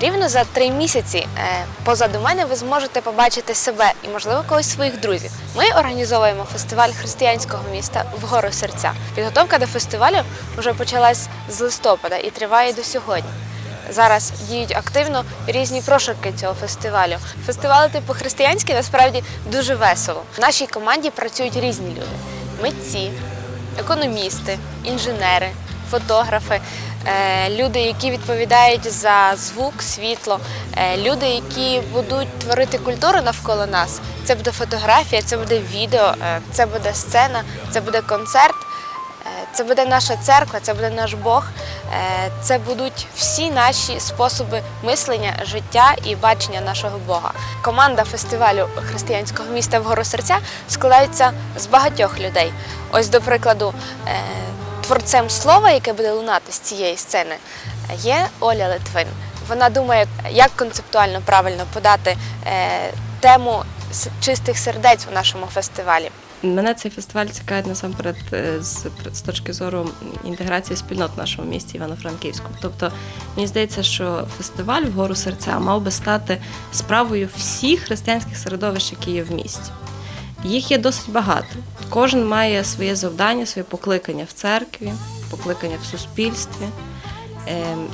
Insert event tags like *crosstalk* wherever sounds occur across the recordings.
Рівно за три місяці е, позаду мене ви зможете побачити себе і, можливо, когось своїх друзів. Ми організовуємо фестиваль християнського міста вгору серця. Підготовка до фестивалю вже почалась з листопада і триває до сьогодні. Зараз діють активно різні прошарки цього фестивалю. Фестивалити по-християнськи насправді дуже весело. В нашій команді працюють різні люди: митці, економісти, інженери, фотографи, люди, які відповідають за звук, світло, е, люди, які будуть творити культуру навколо нас. Це буде фотографія, це буде відео, е, це буде сцена, це буде концерт. Е, Це буде наша церква, це буде наш Бог, е, це будуть всі наші способи мислення, життя і бачення нашого Бога. Команда фестивалю християнського міста вгору серця складається з багатьох людей. Ось, до прикладу, е, творцем слова, яке буде лунати з цієї сцени, є Оля Литвин. Вона думає, як концептуально правильно подати е, тему чистих сердець у нашому фестивалі. Мене цей фестиваль цікавить насамперед е, з, з точки зору інтеграції спільнот в нашому місті Івано-Франківську. Тобто мені здається, що фестиваль вгору серця мав би стати справою всіх християнських середовищ, які є в місті. Їх є досить багато. Кожен має своє завдання, своє покликання в церкві, покликання в суспільстві. Ем,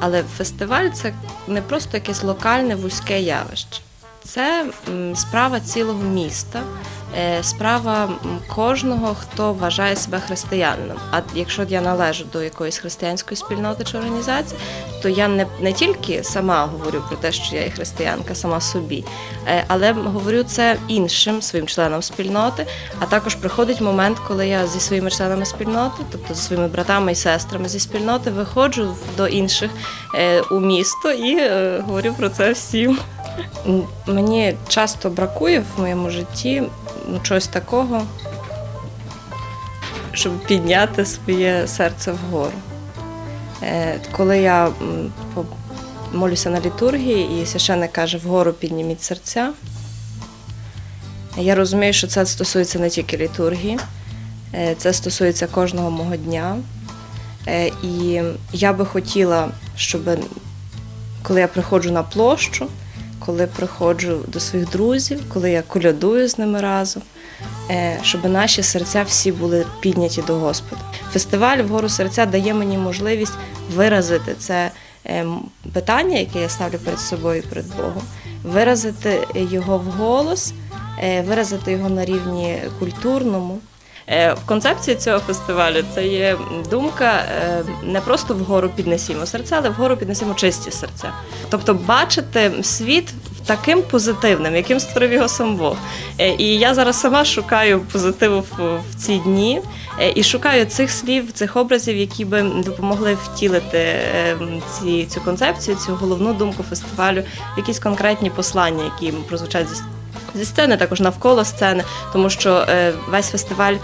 Але фестиваль це не просто якесь локальне вузьке явище. Це справа цілого міста, справа кожного, хто вважає себе християнином. А якщо я належу до якоїсь християнської спільноти чи організації, то я не, не тільки сама говорю про те, що я є християнка, сама собі, е, але говорю це іншим своїм членам спільноти. А також приходить момент, коли я зі своїми членами спільноти, тобто зі своїми братами і сестрами зі спільноти, виходжу до інших е, у місто і е, говорю про це всім. Мені часто бракує в моєму житті ну, чогось такого, щоб підняти своє серце вгору. Е, Коли я молюся на літургії, і священник каже, вгору підніміть серця. Я розумію, що це стосується не тільки літургії, е, це стосується кожного мого дня. Е, І я би хотіла, щоб коли я приходжу на площу, коли приходжу до своїх друзів, коли я колядую з ними разом, е, щоб наші серця всі були підняті до Господа. Фестиваль вгору серця дає мені можливість виразити це ем, питання, яке я ставлю перед собою перед Богом, виразити його вголос, е, виразити його на рівні культурному. Е, В концепції цього фестивалю це є думка е, не просто вгору піднесімо серця, але вгору піднесімо чисті серця. Тобто бачити світ таким позитивним, яким створив його сам Бог. Е, І я зараз сама шукаю позитиву в, ці дні і шукаю цих слів, цих образів, які би допомогли втілити е, ці, цю концепцію, цю головну думку фестивалю, якісь конкретні послання, які прозвучать зі зі сцени, також навколо сцени, тому що е, весь фестиваль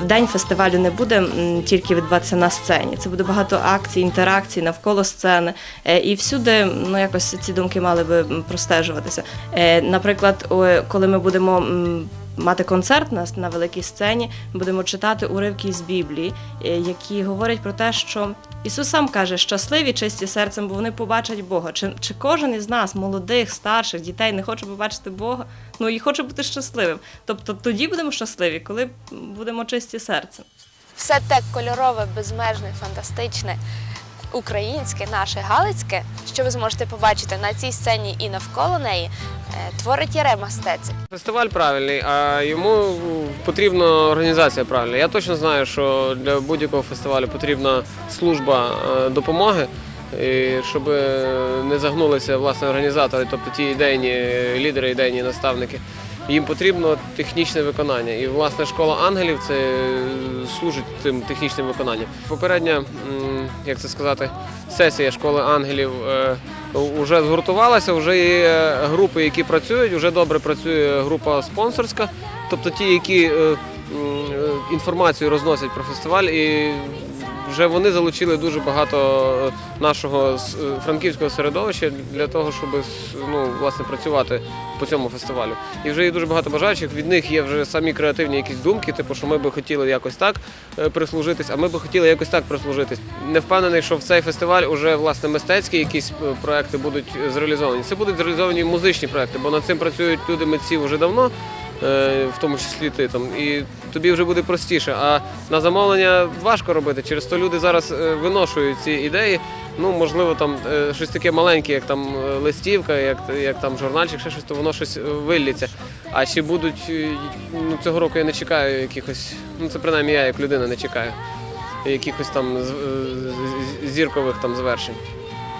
в день фестивалю не буде тільки відбуватися на сцені. Це буде багато акцій, інтеракцій навколо сцени. Е, І всюди ну якось ці думки мали би простежуватися. Е, Наприклад, коли ми будемо. Мати концерт на, на великій сцені, будемо читати уривки з Біблії, е, які говорять про те, що Ісус сам каже, щасливі чисті серцем, бо вони побачать Бога. Чи, чи кожен із нас, молодих, старших, дітей, не хоче побачити Бога? Ну і хоче бути щасливим. Тобто тоді будемо щасливі, коли будемо чисті серцем. все те кольорове, безмежне, фантастичне, українське, наше галицьке, що ви зможете побачити на цій сцені і навколо неї, е, творить Ярема Стецик. Фестиваль правильний, а йому потрібна організація правильна. Я точно знаю, що для будь-якого фестивалю потрібна служба е, допомоги, і щоб не загнулися власне організатори, тобто ті ідейні лідери, ідейні наставники. Їм потрібно технічне виконання. І власне школа ангелів це служить цим технічним виконанням. Попередня, як це сказати, сесія школи ангелів вже згуртувалася, вже є групи, які працюють, вже добре працює група спонсорська, тобто ті, які е, е, інформацію розносять про фестиваль і вже вже вони залучили дуже багато е, нашого е, франківського середовища для того, щоб ну, власне працювати по цьому фестивалю. І вже є дуже багато бажаючих. Від них є вже самі креативні якісь думки, типу, що ми би хотіли якось так е, прислужитись, а ми би хотіли якось так прислужитись. Не впевнений, що в цей фестиваль уже власне мистецькі якісь е, проекти будуть зреалізовані. Це будуть зреалізовані музичні проекти, бо над цим працюють люди митці вже давно. Е, В тому числі ти там, і тобі вже буде простіше. А на замовлення важко робити. Через то люди зараз е, виношують ці ідеї. Ну, можливо, там е, щось таке маленьке, як там листівка, як, як там журнальчик, ще щось, то воно щось виллється. А чи будуть ну, цього року я не чекаю якихось, ну це принаймні я як людина не чекаю, якихось там зіркових там звершень.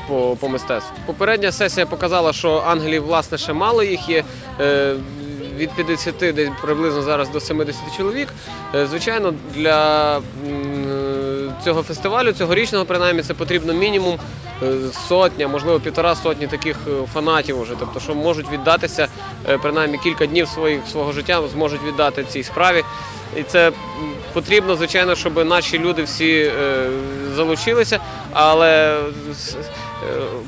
По, по мистецтву. Попередня сесія показала, що ангелів власне ще мало їх є. Е, від 50 десь приблизно зараз до 70 чоловік. Е, Звичайно, для цього фестивалю, цьогорічного принаймні, це потрібно мінімум е, сотня, можливо, півтора сотні таких е, фанатів уже, тобто, що можуть віддатися е, принаймні кілька днів своїх свого життя, зможуть віддати цій справі. І це потрібно, звичайно, щоб наші люди всі е, залучилися, але е,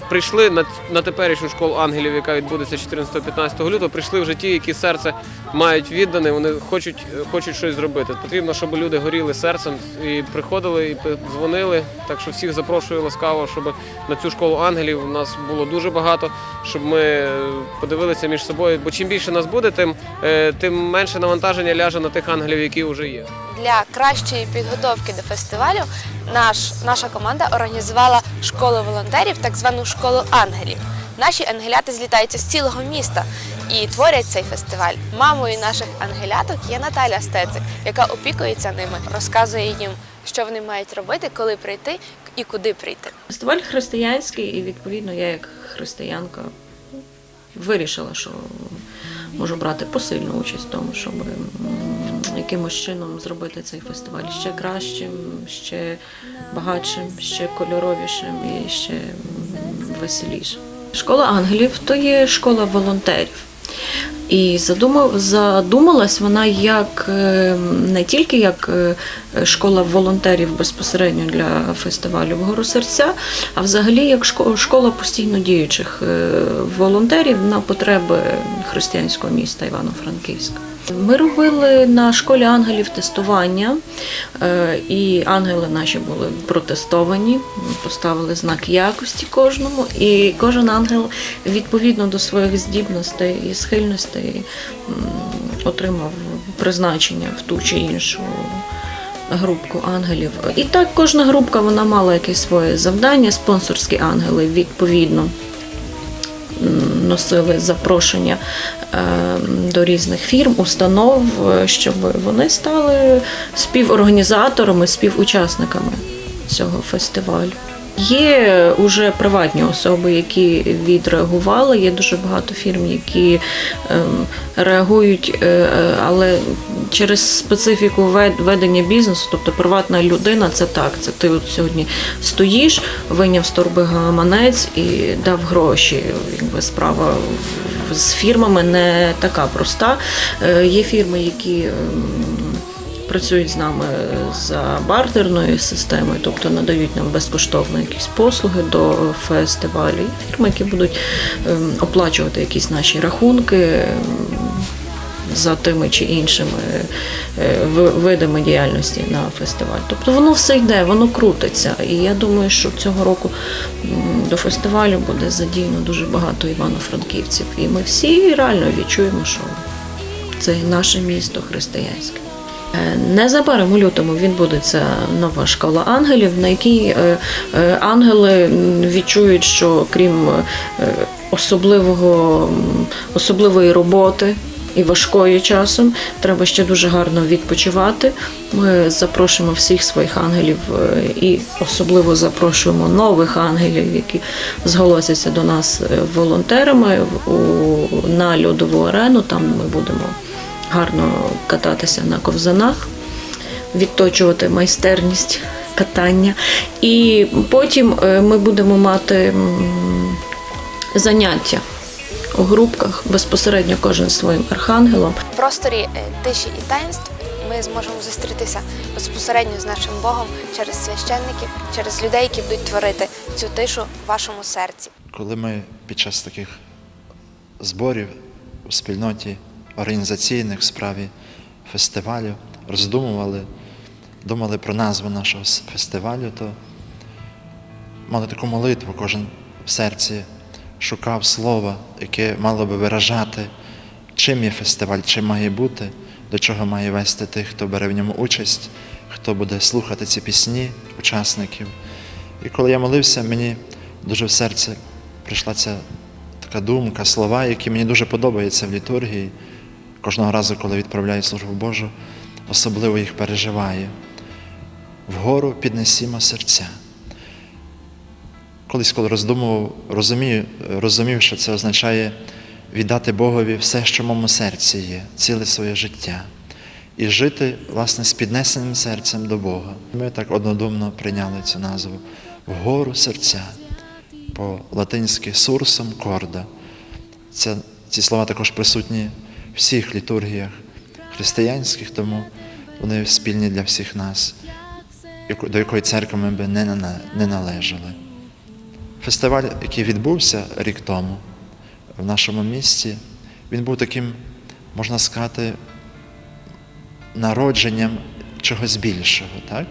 прийшли на, на теперішню школу ангелів, яка відбудеться 14-15 лютого, прийшли вже ті, які серце мають віддане, вони хочуть, хочуть щось зробити. Потрібно, щоб люди горіли серцем і приходили, і дзвонили. Так що всіх запрошую ласкаво, щоб на цю школу ангелів у нас було дуже багато, щоб ми е, подивилися між собою. Бо чим більше нас буде, тим, е, тим менше навантаження ляже на тих ангелів, які вже є. Для кращої підготовки до фестивалю наш, наша команда організувала школу волонтерів, так звану школу ангелів. Наші ангеляти злітаються з цілого міста і творять цей фестиваль. Мамою наших ангеляток є Наталя Стецик, яка опікується ними, розказує їм, що вони мають робити, коли прийти і куди прийти. Фестиваль християнський, і відповідно я як християнка вирішила, що можу брати посильну участь в тому, щоб якимось чином зробити цей фестиваль ще кращим, ще багатшим, ще кольоровішим і ще веселішим. Школа ангелів то є школа волонтерів. І задумав, задумалась вона як е, не тільки як е, школа волонтерів безпосередньо для фестивалю «Вгору серця, а взагалі як школа постійно діючих е, волонтерів на потреби християнського міста Івано-Франківська. Ми робили на школі ангелів тестування, е, і ангели наші були протестовані, поставили знак якості кожному, і кожен ангел відповідно до своїх здібностей і схильностей отримав призначення в ту чи іншу групку ангелів. І так кожна групка вона мала якесь своє завдання. Спонсорські ангели відповідно носили запрошення е, до різних фірм, установ, е, щоб вони стали співорганізаторами, співучасниками цього фестивалю. Є вже приватні особи, які відреагували. Є дуже багато фірм, які ем, реагують, е, але через специфіку ведення бізнесу, тобто приватна людина, це так. Це ти от сьогодні стоїш, виняв з торби гаманець і дав гроші. Якби справа з фірмами не така проста. Е, Є фірми, які. ем, працюють з нами за бартерною системою, тобто надають нам безкоштовно якісь послуги до фестивалю. Фірми, які будуть ем, оплачувати якісь наші рахунки. За тими чи іншими е, видами діяльності на фестиваль. Тобто воно все йде, воно крутиться. І я думаю, що цього року до фестивалю буде задіяно дуже багато івано-франківців. І ми всі реально відчуємо, що це наше місто християнське. Е, Незабаром у лютому відбудеться нова школа ангелів, на якій е, ангели відчують, що крім особливого, особливої роботи і важкої часом, треба ще дуже гарно відпочивати. Ми запрошуємо всіх своїх ангелів е, і особливо запрошуємо нових ангелів, які зголосяться до нас е, волонтерами на льодову арену. Там ми будемо гарно кататися на ковзанах, відточувати майстерність катання. І потім е, ми будемо мати заняття у групках, безпосередньо кожен своїм архангелом. В просторі е, тиші і таїнств ми зможемо зустрітися безпосередньо з нашим Богом через священників, через людей, які будуть творити цю тишу в вашому серці. Коли ми під час таких зборів у спільноті організаційних в справі фестивалю роздумували, думали про назву нашого фестивалю, то мали таку молитву, кожен в серці шукав слова, яке мало би виражати, чим є фестиваль, чим має бути, до чого має вести тих, хто бере в ньому участь, хто буде слухати ці пісні учасників. І коли я молився, мені дуже в серце прийшла ця така думка, слова, які мені дуже подобаються в літургії. Кожного разу, коли відправляю службу Божу, особливо їх переживаю. Вгору піднесімо серця. Колись, коли роздумував, розумів, розумів, що це означає віддати Богові все, що в моєму серці є, ціле своє життя. І жити, власне, з піднесеним серцем до Бога. Ми так однодумно прийняли цю назву Вгору серця по-латинськи сурсом корда. Це, ці слова також присутні в всіх літургіях християнських, тому вони спільні для всіх нас, до якої церкви ми би не належали. Фестиваль, який відбувся рік тому в нашому місті, він був таким, можна сказати, народженням чогось більшого. Так?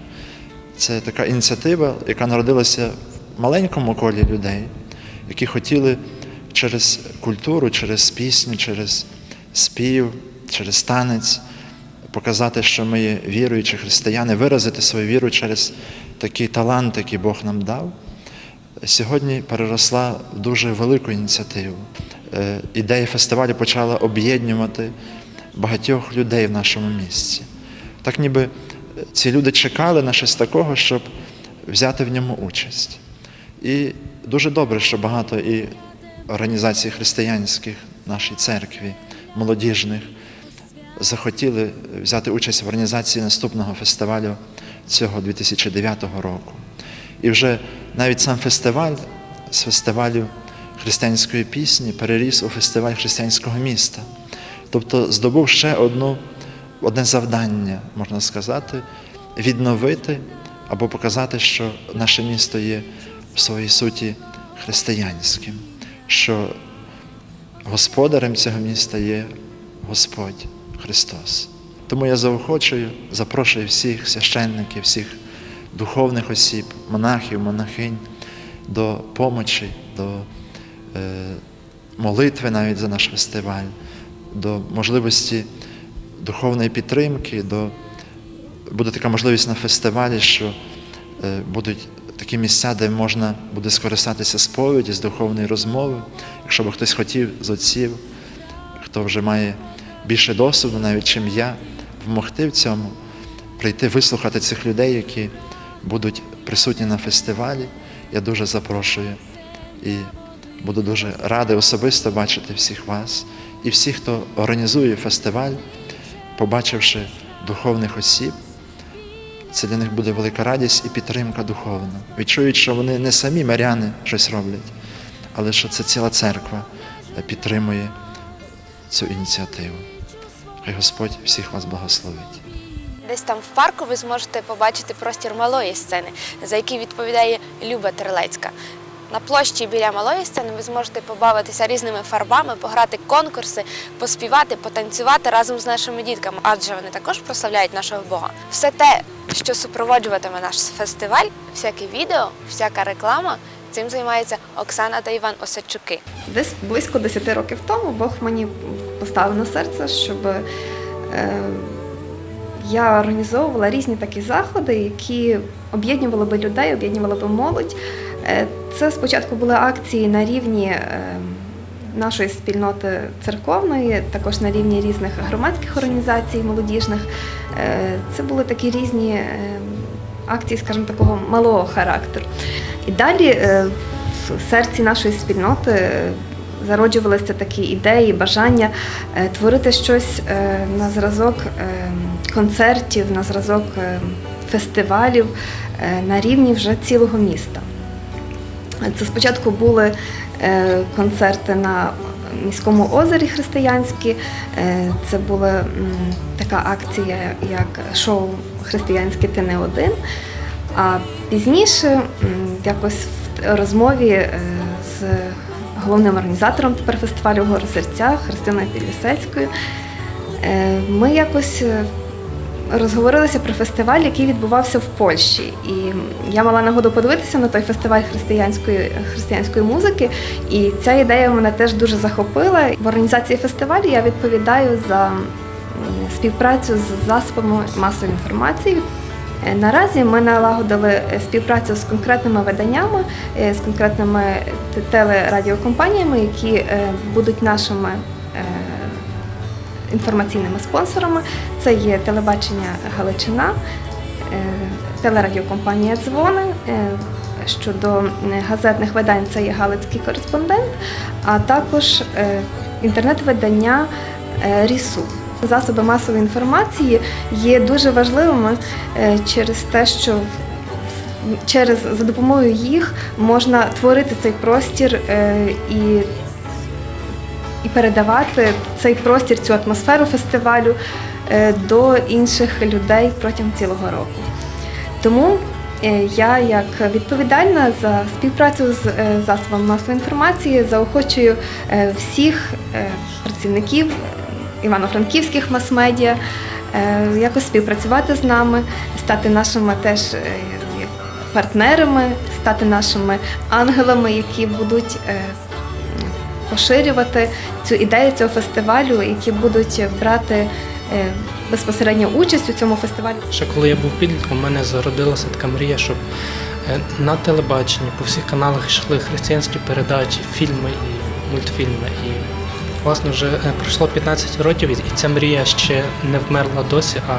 Це така ініціатива, яка народилася в маленькому колі людей, які хотіли через культуру, через пісню, через спів, через танець показати, що ми віруючі християни, виразити свою віру через такий талант, який Бог нам дав. Сьогодні переросла в дуже велику ініціативу. Е, Ідея фестивалю почала об'єднувати багатьох людей в нашому місті. Так ніби ці люди чекали на щось такого, щоб взяти в ньому участь. І дуже добре, що багато і організацій християнських нашій церкві, молодіжних, захотіли взяти участь в організації наступного фестивалю цього 2009 року. І вже навіть сам фестиваль з фестивалю християнської пісні переріс у фестиваль християнського міста. Тобто здобув ще одну, одне завдання, можна сказати, відновити або показати, що наше місто є в своїй суті християнським, що господарем цього міста є Господь Христос. Тому я заохочую, запрошую всіх священників, всіх духовних осіб, монахів, монахинь до помочі, до е, молитви навіть за наш фестиваль, до можливості духовної підтримки, до буде така можливість на фестивалі, що е, будуть такі місця, де можна буде скористатися сповіді, з духовної розмови, якщо б хтось хотів з отців, хто вже має більше досвіду, навіть чим я, допомогти в цьому, прийти вислухати цих людей, які будуть присутні на фестивалі. Я дуже запрошую і буду дуже радий особисто бачити всіх вас і всіх, хто організує фестиваль, побачивши духовних осіб. Це для них буде велика радість і підтримка духовна. Відчують, що вони не самі миряни щось роблять, але що це ціла церква підтримує цю ініціативу. Хай Господь всіх вас благословить. Десь там в парку ви зможете побачити простір малої сцени, за який відповідає Люба Терлецька. На площі біля малої сцени ви зможете побавитися різними фарбами, пограти конкурси, поспівати, потанцювати разом з нашими дітками, адже вони також прославляють нашого Бога. Все те, що супроводжуватиме наш фестиваль, всяке відео, всяка реклама. Цим займаються Оксана та Іван Осадчуки. Десь близько 10 років тому Бог мені поставив на серце, щоб е, я організовувала різні такі заходи, які об'єднували би людей, об'єднували би молодь. Е, Це спочатку були акції на рівні е, нашої спільноти церковної, також на рівні різних громадських організацій молодіжних. Е, Це були такі різні акції, скажімо, такого малого характеру. І далі в серці нашої спільноти зароджувалися такі ідеї, бажання творити щось на зразок е, концертів, на зразок е, фестивалів е, на рівні вже цілого міста. Це спочатку були е, концерти на міському озері християнські. Це була така акція, як шоу Християнське ти не один. А пізніше, якось в розмові з головним організатором тепер фестивалю «Гори серця Христиною Підлісецькою, ми якось розговорилися про фестиваль, який відбувався в Польщі. І я мала нагоду подивитися на той фестиваль християнської, християнської музики, і ця ідея мене теж дуже захопила. В організації фестивалю я відповідаю за співпрацю з засобами масової інформації. Е, Наразі ми налагодили е, співпрацю з конкретними виданнями, е, з конкретними телерадіокомпаніями, які будуть нашими інформаційними спонсорами. Це є телебачення Галичина, е, телерадіокомпанія Дзвони. е, Щодо е, газетних видань це є Галицький кореспондент, а також інтернет-видання Рісу. Засоби масової інформації є дуже важливими через те, що через за допомогою їх можна творити цей простір і і передавати цей простір, цю атмосферу фестивалю е, до інших людей протягом цілого року. Тому е, я, як відповідальна за співпрацю з е, засобами масової інформації, заохочую всіх працівників івано-франківських мас-медіа якось співпрацювати з нами, стати нашими теж партнерами, стати нашими ангелами, які будуть поширювати цю ідею цього фестивалю, які будуть брати е, безпосередньо участь у цьому фестивалі. Ще коли я був підлітком, у мене зародилася така мрія, щоб е, на телебаченні по всіх каналах йшли християнські передачі, фільми і мультфільми. І власне вже е, пройшло 15 років, і ця мрія ще не вмерла досі, а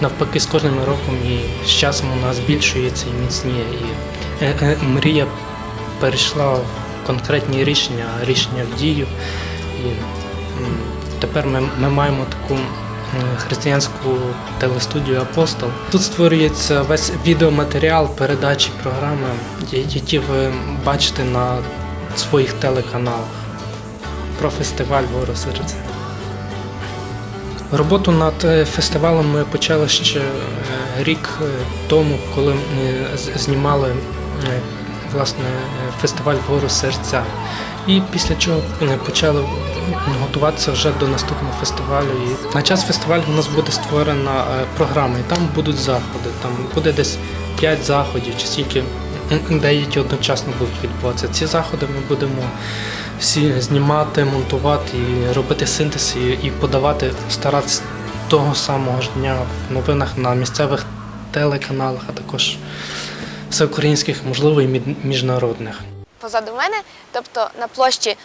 навпаки, з кожним роком і з часом вона збільшується і міцніє. І мрія перейшла конкретні рішення, рішення в дію. І тепер ми, ми маємо таку християнську телестудію Апостол. Тут створюється весь відеоматеріал, передачі, програми, які ви бачите на своїх телеканалах про фестиваль «Ворог серця. Роботу над е, фестивалем ми почали ще е, рік е, тому, коли знімали власне фестиваль «Ворог серця. І після чого е, почали готуватися вже до наступного фестивалю. І на час фестивалю у нас буде створена е, програма, і там будуть заходи. Там буде десь 5 заходів, чи стільки деякі одночасно будуть відбуватися. Ці заходи ми будемо всі знімати, монтувати і робити синтез і подавати, старатися того самого ж дня в новинах на місцевих телеканалах, а також всеукраїнських, можливо, і міжнародних. Позаду мене, тобто на площі е,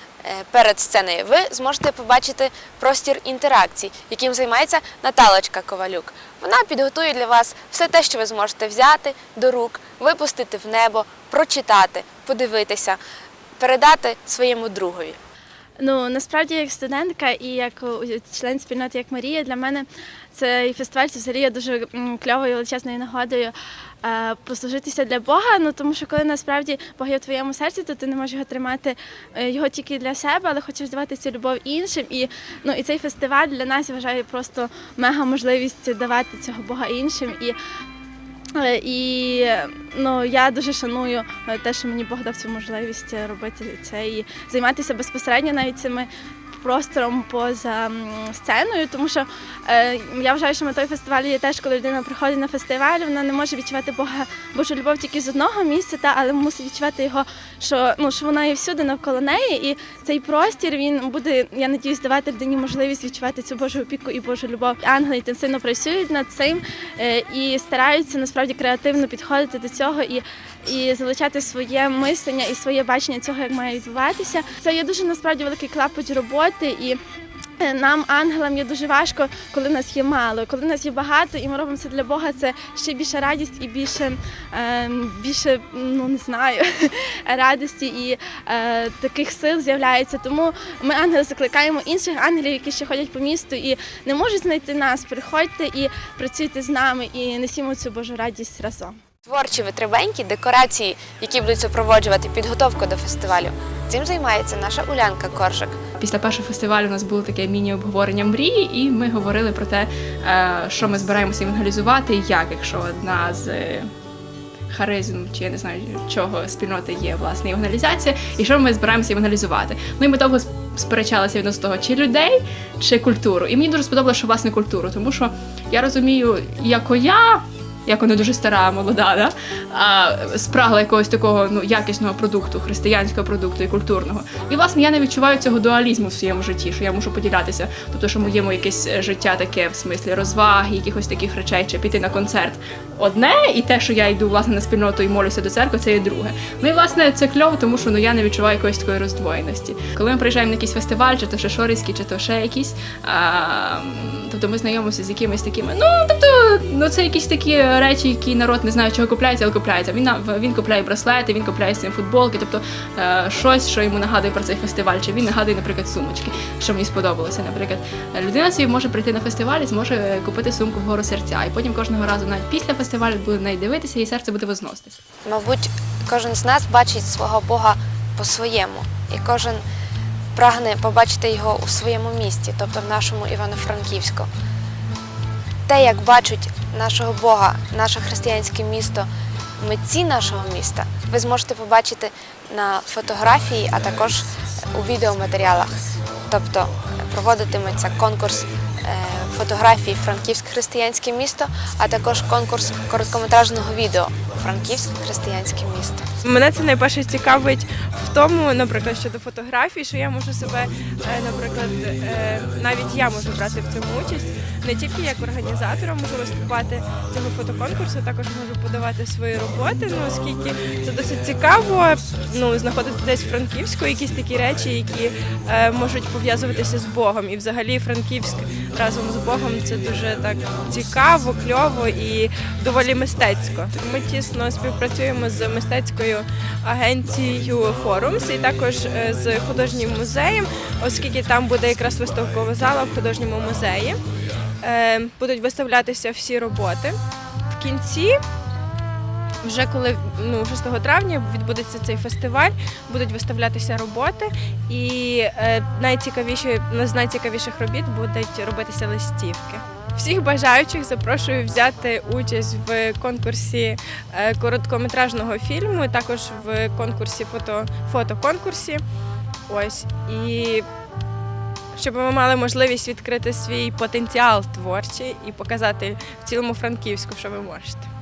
перед сценою, ви зможете побачити простір інтеракцій, яким займається Наталочка Ковалюк. Вона підготує для вас все те, що ви зможете взяти до рук, випустити в небо, прочитати, подивитися, передати своєму другові. Ну насправді як студентка і як член спільноти як Марія, для мене цей фестиваль це взагалі є дуже кльовою величезною нагодою е, послужитися для Бога. Ну тому що коли насправді Бог є в твоєму серці, то ти не можеш його тримати е, його тільки для себе, але хочеш давати цю любов іншим. І ну і цей фестиваль для нас я вважаю просто мега можливість давати цього Бога іншим. І Е, І ну я дуже шаную е, те, що мені Бог дав цю можливість е, робити це і займатися безпосередньо навіть цими простором поза сценою, тому що е, я вважаю, що метою фестивалю є теж, коли людина приходить на фестиваль, вона не може відчувати Бога Божу любов тільки з одного місця, та але мусить відчувати його, що ну що вона є всюди навколо неї, і цей простір він буде, я надіюсь, давати людині можливість відчувати цю Божу опіку і Божу любов. Ангели інтенсивно працюють над цим е, і стараються насправді креативно підходити до цього і, і залучати своє мислення і своє бачення цього, як має відбуватися. Це є дуже насправді великий клапоть роботи і. е, Нам, ангелам, є дуже важко, коли нас є мало. Коли нас є багато, і ми робимо це для Бога, це ще більша радість і більше, е, більше ну не знаю, *laughs* радості і е, таких сил з'являється. Тому ми ангели закликаємо інших ангелів, які ще ходять по місту і не можуть знайти нас. Приходьте і працюйте з нами і несімо цю Божу радість разом. Творчі витребенькі, декорації, які будуть супроводжувати підготовку до фестивалю, Цим займається наша Улянка Коржик. Після першого фестивалю у нас було таке міні-обговорення мрії, і ми говорили про те, е, що ми збираємося евангелізувати і як, якщо одна з е, харизм, чи я не знаю чого спільноти є власне евангелізація, і що ми збираємося евангелізувати. Ну і ми довго сп- сперечалися відносно того, чи людей, чи культуру. І мені дуже сподобалося, що власне культуру, тому що я розумію, як я. Як не дуже стара, молода, да? а спрагла якогось такого ну, якісного продукту, християнського продукту і культурного. І власне я не відчуваю цього дуалізму в своєму житті, що я мушу поділятися. Тобто, що моєму якесь е, життя таке в смислі розваги, якихось таких речей, чи піти на концерт одне, і те, що я йду власне на спільноту і молюся до церкви, це є друге. Ну і власне це кльово, тому що ну я не відчуваю якоїсь такої роздвоєності. Коли ми приїжджаємо на якийсь фестиваль, чи то Шишорицький, чи то ще якийсь, а, тобто ми знайомимося з якимись такими. Ну тобто, ну це якісь такі речі, які народ не знає, чого купляється, але купляється. Він він купляє браслети, він купляє з цим футболки, тобто е, щось, що йому нагадує про цей фестиваль. Чи він нагадує, наприклад, сумочки, що мені сподобалося. Наприклад, людина собі може прийти на фестиваль, і зможе купити сумку вгору серця, і потім кожного разу, навіть після фестивалю, буде на неї дивитися, і серце буде возноситися. Мабуть, кожен з нас бачить свого Бога по-своєму, і кожен прагне побачити його у своєму місті, тобто в нашому Івано-Франківську. Те, як бачать нашого Бога, наше християнське місто, митці нашого міста, ви зможете побачити на фотографії, а також у відеоматеріалах. Тобто проводитиметься конкурс е, фотографій Франківськ християнське місто, а також конкурс короткометражного відео Франківськ християнське місто. Мене це найперше цікавить в тому, наприклад, щодо фотографій, що я можу себе, е, наприклад, е, навіть я можу брати в цьому участь не тільки як організатора можу виступати цього фотоконкурсу, також можу подавати свої роботи. Ну оскільки це досить цікаво, ну знаходити десь в Франківську якісь такі речі, які можуть пов'язуватися з Богом. І взагалі Франківськ разом з Богом це дуже так цікаво, кльово і доволі мистецько. Ми тісно співпрацюємо з мистецькою агенцією Форумс і також е, з художнім музеєм, оскільки там буде якраз виставкова зала в художньому музеї. Е, Будуть виставлятися всі роботи. В кінці, вже коли ну, 6 травня відбудеться цей фестиваль, будуть виставлятися роботи, і е, найцікавіші з найцікавіших робіт будуть робитися листівки. Всіх бажаючих запрошую взяти участь в конкурсі е, короткометражного фільму, також в конкурсі фото, фотоконкурсі. Ось і щоб ви мали можливість відкрити свій потенціал творчий і показати в цілому Франківську, що ви можете.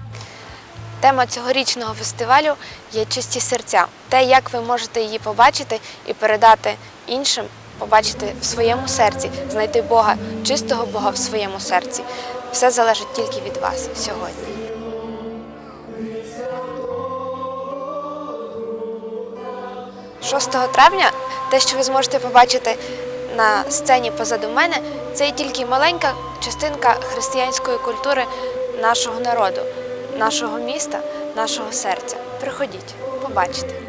Тема цьогорічного фестивалю є чисті серця. Те, як ви можете її побачити і передати іншим, побачити в своєму серці, знайти Бога, чистого Бога в своєму серці. Все залежить тільки від вас сьогодні. «6 травня те, що ви зможете побачити на сцені позаду мене, це є тільки маленька частинка християнської культури нашого народу, нашого міста, нашого серця. Приходіть, побачите.